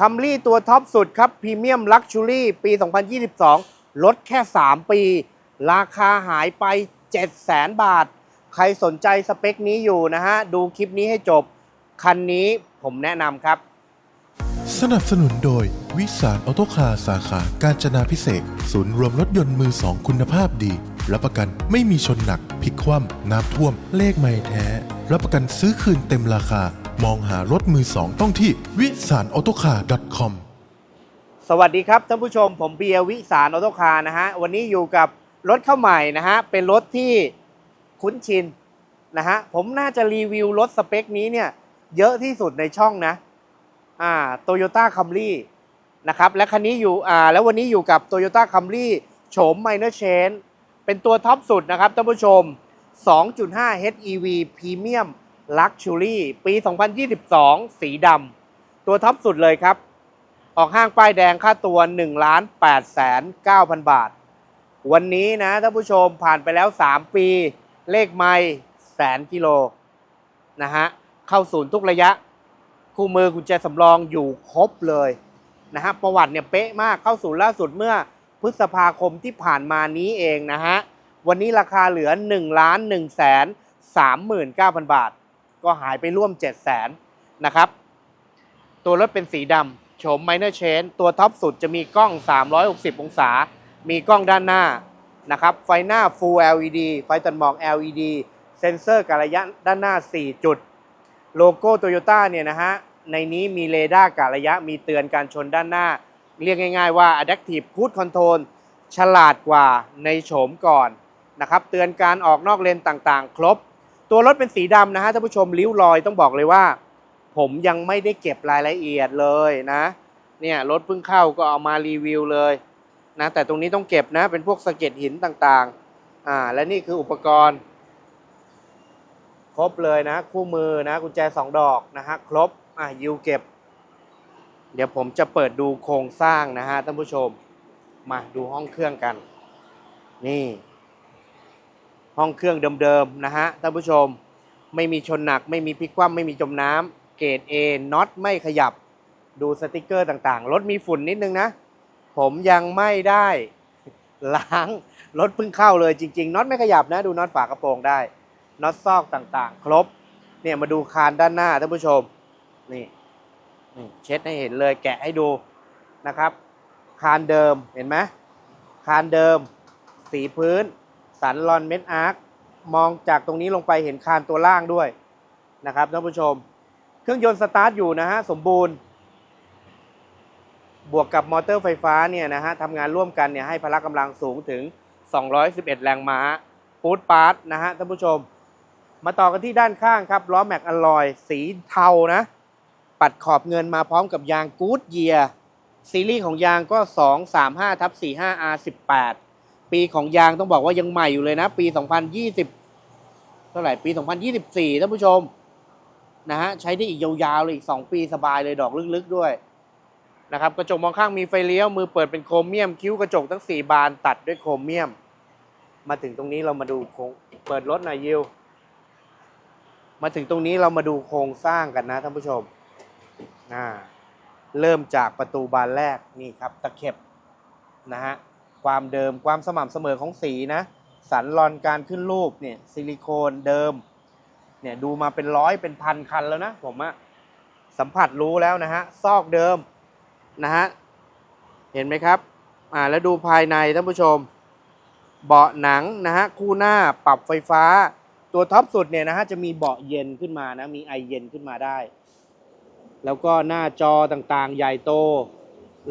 คัมรี่ตัวท็อปสุดครับพรีเมียมลักชูรี่ปี 2022 ลดแค่ 3 ปี ราคาหายไป 700,000 บาท ใครสนใจสเปคนี้อยู่นะฮะ ดูคลิปนี้ให้จบ คันนี้ผมแนะนำครับ สนับสนุนโดย วิสารออโตคาร์สาขาการจนาพิเศษ ศูนย์รวมรถยนต์มือสองคุณภาพดีรับประกันไม่มีชนหนักพลิกคว่ำน้ำท่วมเลขไม่แท้ รับประกันซื้อคืนเต็มราคา มองหารถมือสองต้องที่วิสารออโตคาร์ .com สวัสดีครับท่านผู้ชมผมเบียร์วิสารออโตคาร์นะฮะวันนี้อยู่กับรถเข้าใหม่นะฮะเป็นรถที่คุ้นชินนะฮะผมน่าจะรีวิวรถสเปคนี้เนี่ยเยอะที่สุดในช่องนะอ่าโตโยต้าคัมรี่นะครับและคันนี้อยู่อ่าแล้ววันนี้อยู่กับโตโยต้าคัมรี่โฉมไมเนอร์เชนเป็นตัวท็อปสุดนะครับท่านผู้ชม 2.5 HEV Premium Luxury ปี 2022 สีดำตัวท็อปสุดเลยครับ ออกห้างป้ายแดงค่าตัว1ล้าน8แสน9,000 บาท วันนี้นะท่านผู้ชมผ่านไปแล้ว 3 ปี เลขไม่แสนกิโลนะฮะ เข้าศูนย์ทุกระยะ คู่มือกุญแจสำรองอยู่ครบเลยนะฮะ ประวัติเนี่ยเป๊ะมากเข้าศูนย์ล่าสุดเมื่อพฤษภาคมที่ผ่านมานี้เองนะฮะ วันนี้ราคาเหลือ1ล้าน1แสน39,000 บาท ก็หายไปร่วม 7 0 0 0 0 0นะครับ ตัวรถเป็นสีดำโฉม Minor Change ตัวท็อปสุดจะมีกล้อง 360 องศา มีกล้องด้านหน้านะครับ ไฟหน้า Full LED ไฟตัดหมอก LED เซ็นเซอร์กะระยะด้านหน้า 4 จุด โลโก้โตโยต้าเนี่ยนะฮะ ในนี้มีเรดาร์กะระยะ มีเตือนการชนด้านหน้า เรียกง่ายๆว่า Adaptive Cruise Control ฉลาดกว่าในโฉมก่อนนะครับ เตือนการออกนอกเลนต่างๆ ครบ ตัวรถเป็นสีดำนะฮะท่านผู้ชมริ้วรอยต้องบอกเลยว่า ผมยังไม่ได้เก็บรายละเอียดเลยนะ เนี่ยรถเพิ่งเข้าก็เอามารีวิวเลยนะแต่ตรงนี้ต้องเก็บนะเป็นพวกสะเก็ดหินต่างๆอ่าและนี่คืออุปกรณ์ ครบเลยนะ คู่มือนะกุญแจสองดอกนะฮะครบอะยิวเก็บ เดี๋ยวผมจะเปิดดูโครงสร้างนะฮะท่านผู้ชมมาดูห้องเครื่องกัน นี่ ห้องเครื่องเดิมๆนะฮะท่านผู้ชมไม่มีชนหนัก ไม่มีพลิกคว่ำไม่มีจมน้ำเกรด A น็อตไม่ขยับดูสติกเกอร์ต่างๆ รถมีฝุ่นนิดนึงนะ ผมยังไม่ได้ล้างรถเพิ่งเข้าเลยจริงๆน็อตไม่ขยับนะ ดูน็อตฝากระโปรงได้น็อตซอกต่างๆ ครบ เนี่ยมาดูคานด้านหน้าท่านผู้ชมนี่นี่เช็ดให้เห็นเลยแกะให้ดูนะครับ คานเดิมเห็นไหมคานเดิม สีพื้น สันลอนเม็ดอาร์คมองจากตรงนี้ลงไปเห็นคานตัวล่างด้วยนะครับท่านผู้ชม เครื่องยนต์สตาร์ทอยู่นะฮะสมบูรณ์ บวกกับมอเตอร์ไฟฟ้าเนี่ยนะฮะทำงานร่วมกันเนี่ยให้พละกำลังสูงถึง 211 แรงม้าปูดปาร์ตนะฮะท่านผู้ชม มาต่อกันที่ด้านข้างครับล้อแม็กอลลอย สีเทานะ ปัดขอบเงินมาพร้อมกับยางกูดเยียซีรีส์ของยางก็ 235ทับ45 R18 ปีของยางต้องบอกว่ายังใหม่อยู่เลยนะ ปี 2020 เท่าไหร่ปี 2024ท่านผู้ชมนะฮะใช้ได้อีกยาวๆเลยอีก 2 ปีสบายเลยดอกลึกๆด้วยนะครับกระจกมองข้างมีไฟเลี้ยวมือเปิดเป็นโครเมียม คิ้วกระจกทั้ง 4 บานตัดด้วยโครเมียม มาถึงตรงนี้เรามาดูโครงเปิดรถหน่อยยิวมาถึงตรงนี้เรามาดูโครงสร้างกันนะท่านผู้ชมอ่าเริ่มจากประตูบานแรกนี่ครับตะเข็บนะฮะ ความเดิมความสม่ำเสมอของสีนะ สันรอนการขึ้นรูปเนี่ยซิลิโคนเดิมเนี่ยดูมาเป็นร้อยเป็นพันคันแล้วนะผมอะสัมผัสรู้แล้วนะฮะซอกเดิมนะฮะเห็นไหมครับอ่าแล้วดูภายในท่านผู้ชม เบาะหนังนะฮะคู่หน้าปรับไฟฟ้า ตัวท็อปสุดเนี่ยนะฮะจะมีเบาะเย็นขึ้นมานะมีไอเย็นขึ้นมาได้ แล้วก็หน้าจอต่างๆ ใหญ่โต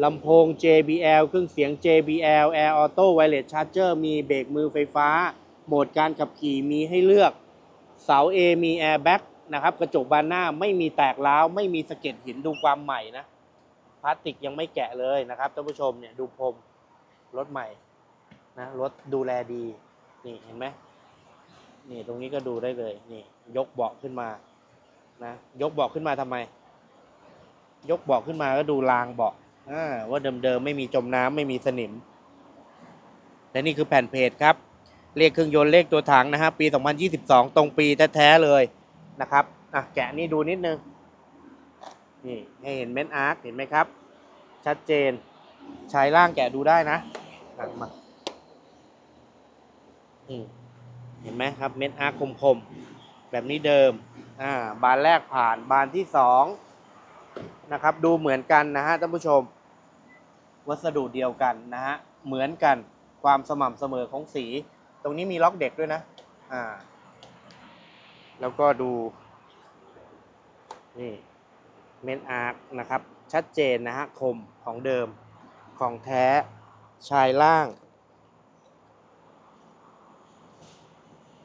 ลำโพง JBL เครื่องเสียง JBL Air Auto Wireless Charger มีเบรกมือไฟฟ้า โหมดการขับขี่มีให้เลือก เสา A มี Airbag นะครับ กระจกบานหน้าไม่มีแตกร้าว ไม่มีสะเก็ดหินดูความใหม่นะ พลาสติกยังไม่แกะเลยนะครับท่านผู้ชมเนี่ยดูพรมรถใหม่นะรถดูแลดี นี่เห็นไหมนี่ตรงนี้ก็ดูได้เลยนี่ยกเบาะขึ้นมานะยกเบาะขึ้นมาทำไม ยกเบาะขึ้นมาก็ดูรางเบาะ อ่าว่าเดิมๆไม่มีจมน้ำไม่มีสนิม และนี่คือแผ่นเพจครับ เลขเครื่องยนต์เลขตัวถังนะฮะปี 2022 ตรงปีแท้ๆเลยนะครับอะแกะนี่ดูนิดนึง นี่ให้เห็นเม็ดอาร์คเห็นไหมครับ ชัดเจนชายล่างแกะดูได้นะอะมาอืมเห็นไหมครับเม็ดอาร์คคมๆ แบบนี้เดิมอ่าบานแรกผ่านบานที่สองนะครับ ดูเหมือนกันนะฮะท่านผู้ชม วัสดุเดียวกันนะฮะเหมือนกันความสม่ำเสมอของสี ตรงนี้มีล็อกเด็กด้วยนะอ่าแล้วก็ดูนี่เมนอาร์คนะครับ ชัดเจนนะฮะคมของเดิมของแท้ชายล่าง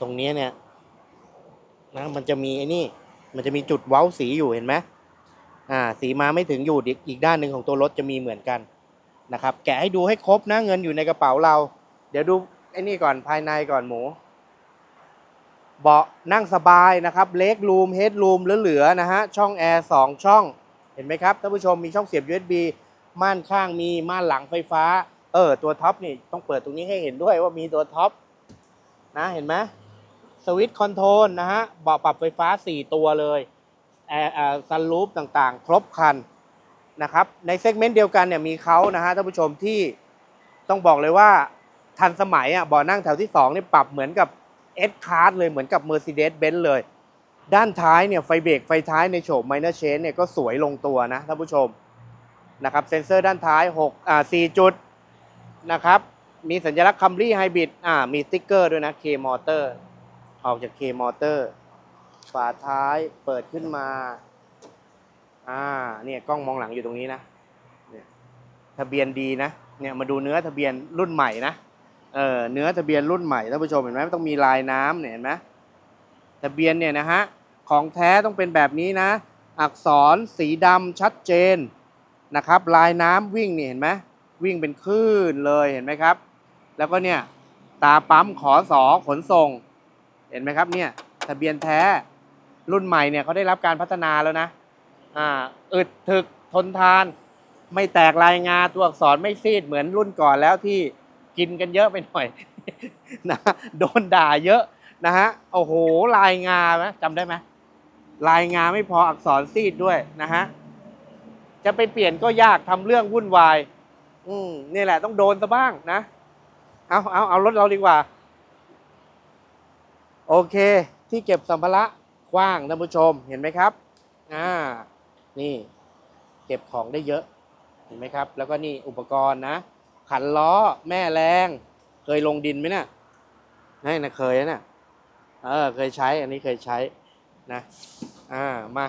ตรงนี้เนี่ยนะมันจะมีไอ้นี่มันจะมีจุดเว้าสีอยู่เห็นไหมอ่าสีมาไม่ถึงอยู่อีกอีกด้านหนึ่งของตัวรถจะมีเหมือนกัน นะครับ แกะให้ดูให้ครบนะเงินอยู่ในกระเป๋าเรา เดี๋ยวดูไอ้นี่ก่อนภายในก่อนหมู เบาะนั่งสบายนะครับ เล็กรูมเฮดรูมเหลือๆนะฮะ ช่องแอร์สองช่อง เห็นไหมครับท่านผู้ชมมีช่องเสียบ USB ม่านข้างมีม่านหลังไฟฟ้า เออ ตัวท็อปนี่ต้องเปิดตรงนี้ให้เห็นด้วยว่ามีตัวท็อปนะเห็นไหมสวิตช์คอนโทรลนะฮะเบาะปรับไฟฟ้า 4 ตัวเลยแอร์ซันรูฟต่างๆ ครบคัน นะครับในเซกเมนต์เดียวกันเนี่ยมีเขานะฮะท่านผู้ชมที่ต้องบอกเลยว่าทันสมัยอะเบาะนั่งแถวที่2นี่ปรับเหมือนกับเอสคาร์เลยเหมือนกับ Mercedes-Benz เลย ด้านท้ายเนี่ยไฟเบรกไฟท้ายในโฉม Minor Change เนี่ยก็สวยลงตัวนะท่านผู้ชมนะครับเซ็นเซอร์ด้านท้าย6อ่า4จุดนะครับมีสัญลักษณ์ Camry Hybrid อ่ามีสติ๊กเกอร์ด้วยนะ K Motor ออกจาก K Motor ฝาท้ายเปิดขึ้นมา อ่าเนี่ยกล้องมองหลังอยู่ตรงนี้นะเนี่ยทะเบียนดีนะเนี่ยมาดูเนื้อทะเบียนรุ่นใหม่นะเออเนื้อทะเบียนรุ่นใหม่ท่านผู้ชมเห็นไหมต้องมีลายน้ำเนี่ยเห็นไหมทะเบียนเนี่ยนะฮะของแท้ต้องเป็นแบบนี้นะ อักษรสีดำชัดเจนนะครับ ลายน้ำวิ่งเนี่ยเห็นไหมวิ่งเป็นคลื่นเลยเห็นไหมครับ แล้วก็เนี่ยตาปั๊มขอสอขนส่ง เห็นไหมครับเนี่ยทะเบียนแท้รุ่นใหม่เนี่ยเขาได้รับการพัฒนาแล้วนะ อึดถึกทนทาน ไม่แตกลายงาตัวอักษรไม่ซีดเหมือนรุ่นก่อนแล้วที่กินกันเยอะไปหน่อยนะโดนด่าเยอะนะฮะโอ้โหลายงาไหมจำได้ไหมลายงาไม่พออักษรซีดด้วยนะฮะจะไปเปลี่ยนก็ยากทำเรื่องวุ่นวาย อืมนี่แหละต้องโดนซะบ้างนะ เอาเอาเอารถเราดีกว่า โอเค ที่เก็บสัมภาระกว้างท่านผู้ชมเห็นไหมครับ อ่า นี่เก็บของได้เยอะเห็นไหมครับ แล้วก็นี่อุปกรณ์นะ ขันล้อแม่แรง เคยลงดินไหมนะี่ยนี่นะเคยนะเออเคยใช้อันนี้เคยใช้นะอ่ามา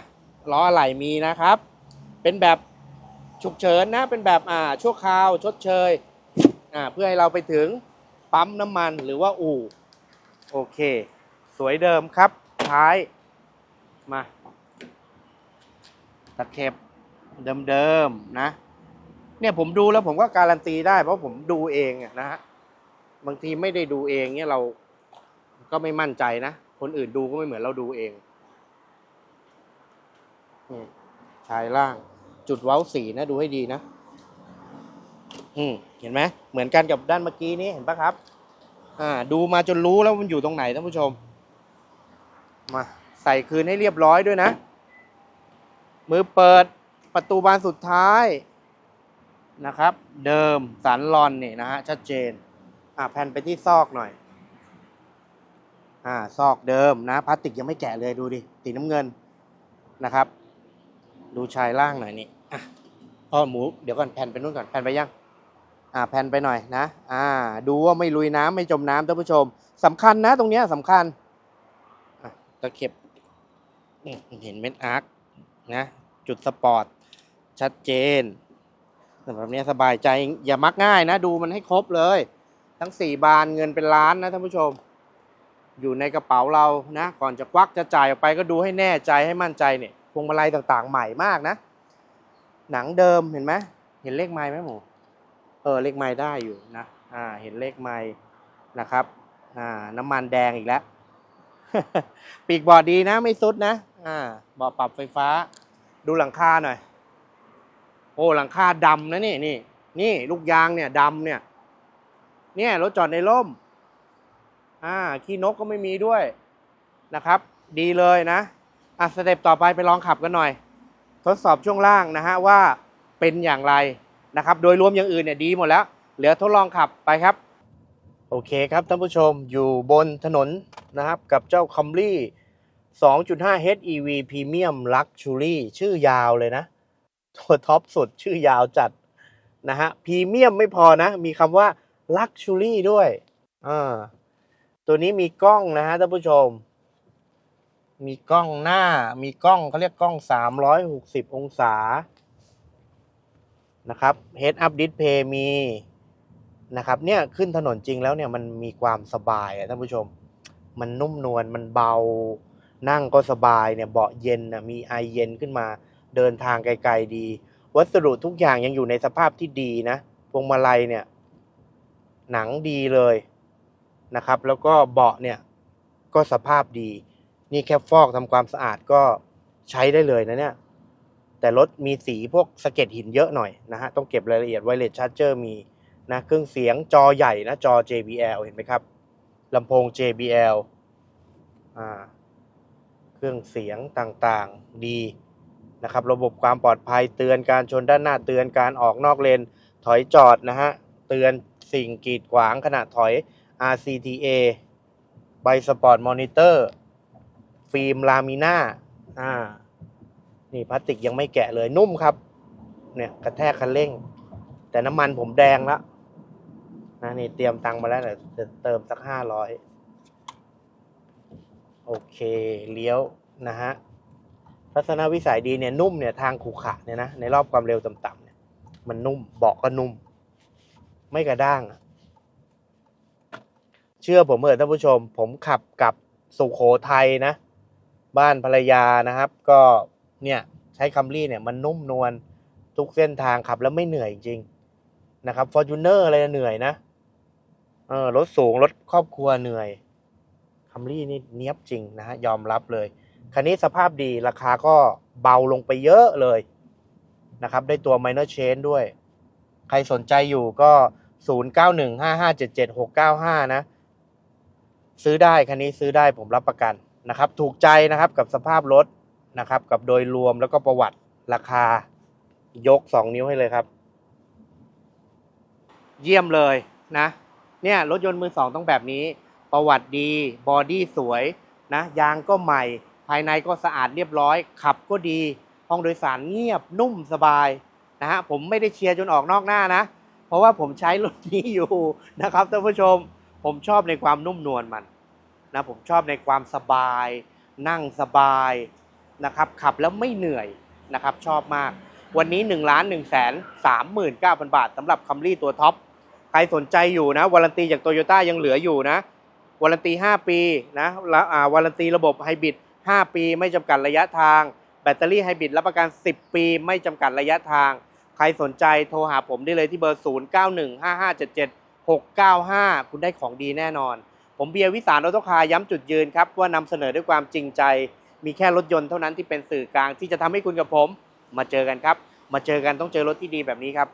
ล้ออะไหล่มีนะครับ เป็นแบบฉุกเฉินนะ เป็นแบบอ่าชั่วคราวชดเชยอ่าเพื่อให้เราไปถึงปั๊มน้ำมันหรือว่าอู่โอเค สวยเดิมครับท้ายมา ตะเข็บเดิมๆนะ เนี่ยผมดูแล้วผมก็การันตีได้ เพราะผมดูเองนะฮะบางทีไม่ได้ดูเองเนี่ยเราก็ไม่มั่นใจนะ คนอื่นดูก็ไม่เหมือนเราดูเองชายล่างจุดเว้าสีนะดูให้ดีนะอืมเห็นไหมเหมือนกันกับด้านเมื่อกี้นี้เห็นปะครับ อ่า ดูมาจนรู้แล้วมันอยู่ตรงไหนท่านผู้ชม มาใส่คืนให้เรียบร้อยด้วยนะ มือเปิดประตูบานสุดท้ายนะครับ เดิมสันลอนนี่นะฮะชัดเจนอ่าแผ่นไปที่ซอกหน่อยอ่าซอกเดิมนะพลาสติกยังไม่แกะเลยดูดิสีน้ำเงินนะครับ ดูชายล่างหน่อยนี่อะพ่อหมูเดี๋ยวก่อนแผ่นไปนู่นก่อนแผ่นไปยังอ่าแผ่นไปหน่อยนะอ่า ดูว่าไม่ลุยน้ำไม่จมน้ำท่านผู้ชมสำคัญนะ ตรงเนี้ยสำคัญอะตะเข็บเห็นเม็ดอาร์ค นะจุดสปอร์ตชัดเจนแบบนี้สบายใจอย่ามักง่ายนะ ดูมันให้ครบเลย ทั้งสี่บานเงินเป็นล้านนะท่านผู้ชม อยู่ในกระเป๋าเรานะ ก่อนจะควักจะจ่ายออกไปก็ดูให้แน่ใจให้มั่นใจเนี่ยพวงมาลัยต่างๆ ใหม่มากนะ หนังเดิมเห็นไหมเห็นเลขไม้ไหมหมูเออเลขไม้ได้อยู่นะอ่าเห็นเลขไม้นะครับ อ่า น้ำมันแดงอีกแล้ว ปีกบอดดีนะไม่ซุดนะ อ่าบอร์ดปรับไฟฟ้า ดูหลังคาหน่อย โอ้หลังคาดำนะนี่นี่นี่ลูกยางเนี่ยดำเนี่ย เนี่ยรถจอดในร่ม อ่าขี้นกก็ไม่มีด้วยนะครับ ดีเลยนะอะสเต็ปต่อไปไปลองขับกันหน่อย ทดสอบช่วงล่างนะฮะว่าเป็นอย่างไรนะครับ โดยรวมอย่างอื่นเนี่ยดีหมดแล้ว เหลือทดลองขับไปครับ โอเคครับท่านผู้ชมอยู่บนถนนนะครับกับเจ้า Camry 2.5 HEV Premium Luxury ชื่อยาวเลยนะ ตัวท็อปสุดชื่อยาวจัดนะฮะพรีเมียมไม่พอนะ มีคำว่า Luxury ด้วยอ่าตัวนี้มีกล้องนะฮะท่านผู้ชม มีกล้องหน้า มีกล้องเขาเรียกกล้อง 360 องศา นะครับ Head Up Display มีนะครับ เนี่ยขึ้นถนนจริงแล้วเนี่ยมันมีความสบายอะท่านผู้ชม มันนุ่มนวล มันเบา นั่งก็สบายเนี่ยเบาะเย็นนะมีไอเย็นขึ้นมาเดินทางไกลๆดี วัสดุทุกอย่างยังอยู่ในสภาพที่ดีนะพวงมาลัยเนี่ย หนังดีเลยนะครับ แล้วก็เบาะเนี่ยก็สภาพดี นี่แค่ฟอกทำความสะอาดก็ใช้ได้เลยนะเนี่ย แต่รถมีสีพวกสะเก็ดหินเยอะหน่อยนะฮะ ต้องเก็บรายละเอียดไวเลสชาร์เจอร์มีนะเครื่องเสียงจอใหญ่นะจอ JBL เห็นไหมครับลำโพง JBL อ่า เครื่องเสียงต่างๆดีนะครับระบบความปลอดภัยเตือนการชนด้านหน้าเตือนการออกนอกเลนถอยจอดนะฮะเตือนสิ่งกีดขวางขณะถอย RCTA ใบสปอร์ตมอนิเตอร์ ฟิล์มลามิน่าอ่านี่พลาสติกยังไม่แกะเลยนุ่มครับ เนี่ยกระแทกคันเร่ง แต่น้ำมันผมแดงแล้วนะนี่เตรียมตังค์มาแล้วเดี๋ยวเติมสักห้าร้อย โอเคเลี้ยวนะฮะทัศนวิสัยดีเนี่ยนุ่มเนี่ยทางขรุขระเนี่ยนะในรอบความเร็วต่ำๆเนี่ยมันนุ่มเบาะก็นุ่ม ไม่กระด้าง เชื่อผมเถอะท่านผู้ชม ผมขับกับสุโขทัยนะ บ้านภรรยานะครับ ก็เนี่ยใช้คัมรี่เนี่ยมันนุ่มนวลทุกเส้นทางขับแล้วไม่เหนื่อยจริงๆนะครับฟอร์จูเนอร์อะไรเหนื่อยนะเออรถสูงรถครอบครัวเหนื่อย คัมรี่นี่เนี้ยบจริงนะฮะยอมรับเลย คันนี้สภาพดีราคาก็เบาลงไปเยอะเลยนะครับ ได้ตัว minor change ด้วย ใครสนใจอยู่ก็ 0915577695 นะ ซื้อได้คันนี้ซื้อได้ผมรับประกันนะครับ ถูกใจนะครับกับสภาพรถนะครับ กับโดยรวมแล้วก็ประวัติราคายก 2 นิ้วให้เลยครับ เยี่ยมเลยนะ เนี่ยรถยนต์มือสองต้องแบบนี้ ประวัติดีบอดี้สวยนะยางก็ใหม่ ภายในก็สะอาดเรียบร้อย ขับก็ดี ห้องโดยสารเงียบนุ่มสบายนะฮะผมไม่ได้เชียร์จนออกนอกหน้านะ เพราะว่าผมใช้รถนี้อยู่นะครับท่านผู้ชม ผมชอบในความนุ่มนวลมันนะผมชอบในความสบาย นั่งสบายนะครับขับแล้วไม่เหนื่อยนะครับชอบมาก วันนี้1นึ่งล้านหนึ่งแสนสามหมื่นเก้าพันบาทสำหรับคัมรี่ตัวท็อปใครสนใจอยู่นะวารันตีจากโตโยต้ายังเหลืออยู่นะ วารันตี 5 ปีนะแล้วอาวารันตีระบบไฮบริด5 ปี ไม่จำกัดระยะทาง แบตเตอรี่ไฮบริดรับประกัน 10 ปี ไม่จำกัดระยะทาง ใครสนใจโทรหาผมได้เลยที่เบอร์ 0915577695 คุณได้ของดีแน่นอน ผมเบียร์วิสารออโตคาย้ำจุดยืนครับ ว่านำเสนอด้วยความจริงใจ มีแค่รถยนต์เท่านั้นที่เป็นสื่อกลางที่จะทำให้คุณกับผม มาเจอกันครับ มาเจอกันต้องเจอรถที่ดีแบบนี้ครับ